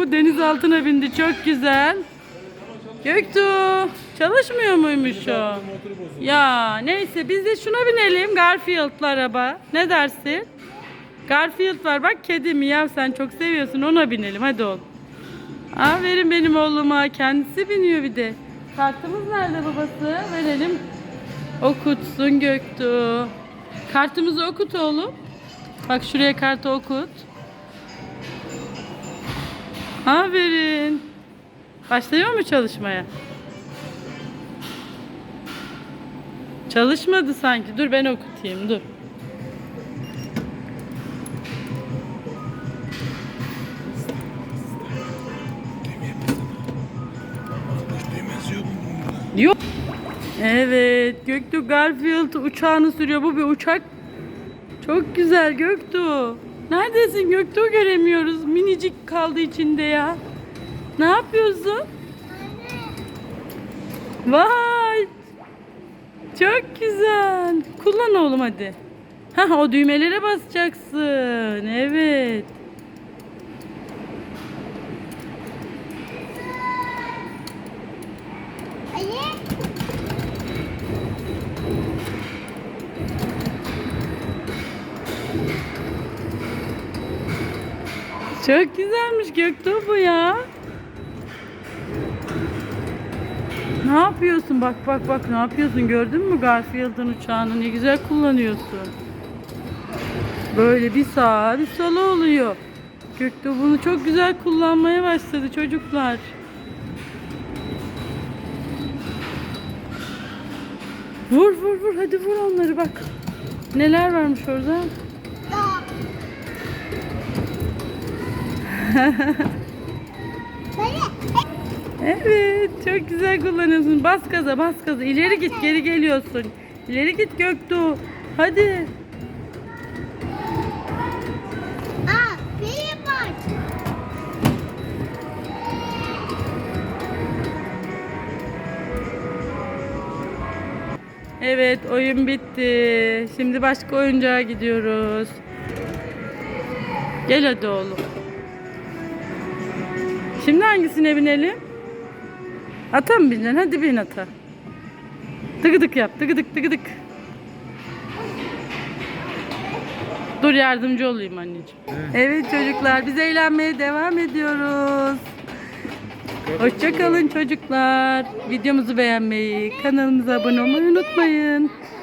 bu deniz altına bindi. Çok güzel. Göktuğ çalışmıyor muymuş o? Ya neyse biz de şuna binelim. Garfield'lı araba. Ne dersin? Garfield var bak kedi miyav sen çok seviyorsun ona binelim hadi oğlum. Aferin benim oğluma kendisi biniyor bir de. Kartımız nerede babası? Verelim. Okutsun Göktuğ. Kartımızı okut oğlum. Bak şuraya kartı okut. Aferin. Başlıyor mu çalışmaya? Çalışmadı sanki. Dur ben okutayım dur. Yok. Evet, Göktuğ Garfield uçağını sürüyor. Bu bir uçak. Çok güzel Göktuğ. Neredesin Göktuğ göremiyoruz. Minicik kaldı içinde ya. Ne yapıyorsun? Vay. Çok güzel. Kullan oğlum hadi. Hah o düğmelere basacaksın. Evet. Çok güzelmiş Göktuğ bu ya. Ne yapıyorsun? Bak bak bak ne yapıyorsun? Gördün mü Garfield'ın uçağını? Ne güzel kullanıyorsun. Böyle bir sağa bir sola oluyor. Göktuğ bunu çok güzel kullanmaya başladı çocuklar. Vur vur vur hadi vur onları bak. Neler varmış orada? Evet, çok güzel kullanıyorsun. Bas gaza, bas gaza. İleri git, geri geliyorsun. İleri git Göktuğ. Hadi. Evet, oyun bitti. Şimdi başka oyuncağa gidiyoruz. Gel hadi oğlum. Şimdi hangisine binelim? Ata mı bineceksin? Hadi bin ata. Tıgıdık yap, tıgıdık tıgıdık. Dur yardımcı olayım anneciğim. Evet çocuklar, biz eğlenmeye devam ediyoruz. Hoşça kalın çocuklar. Videomuzu beğenmeyi, kanalımıza abone olmayı unutmayın.